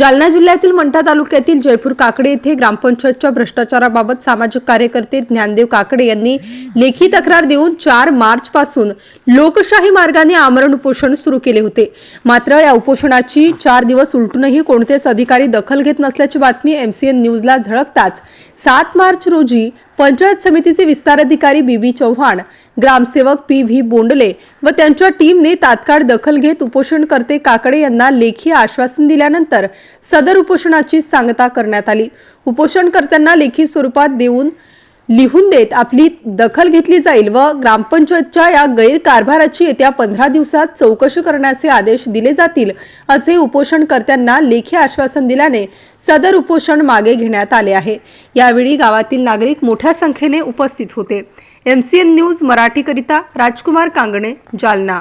जालना जिल्ह्यातील मंठा तालुक्यातील जयपूर काकडे येथे ग्रामपंचायतच्या भ्रष्टाचाराबाबत सामाजिक कार्यकर्ते ज्ञानदेव काकडे यांनी लेखी तक्रार देऊन चार मार्च पासून लोकशाही मार्गाने आमरण उपोषण सुरू केले होते. मात्र या उपोषणाची चार दिवस उलटूनही कोणतेच अधिकारी दखल घेत नसल्याची बातमी एमसीएन न्यूजला झळकताच सात मार्च रोजी पंचायत समितीचे विस्तार अधिकारी बी बी चव्हाण ग्रामसेवक पी व्ही बोंडले व त्यांच्या टीमने तात्काळ दखल घेत उपोषणकर्ते काकडे यांना लेखी आश्वासन दिल्यानंतर सदर उपोषणाची सांगता करण्यात आली. उपोषणकर्त्यांना लेखी स्वरूपात देऊन लिहून देत आपली दखल घेतली जाईल व ग्रामपंचायतच्या या गैरकारभाराची येत्या पंधरा दिवसात चौकशी करण्याचे आदेश दिले जातील असे उपोषणकर्त्यांना लेखी आश्वासन दिल्याने सदर उपोषण मागे घेण्यात आले आहे. यावेळी गावातील नागरिक मोठ्या संख्येने उपस्थित होते. एमसीएन न्यूज मराठीकरिता राजकुमार कांगणे जालना.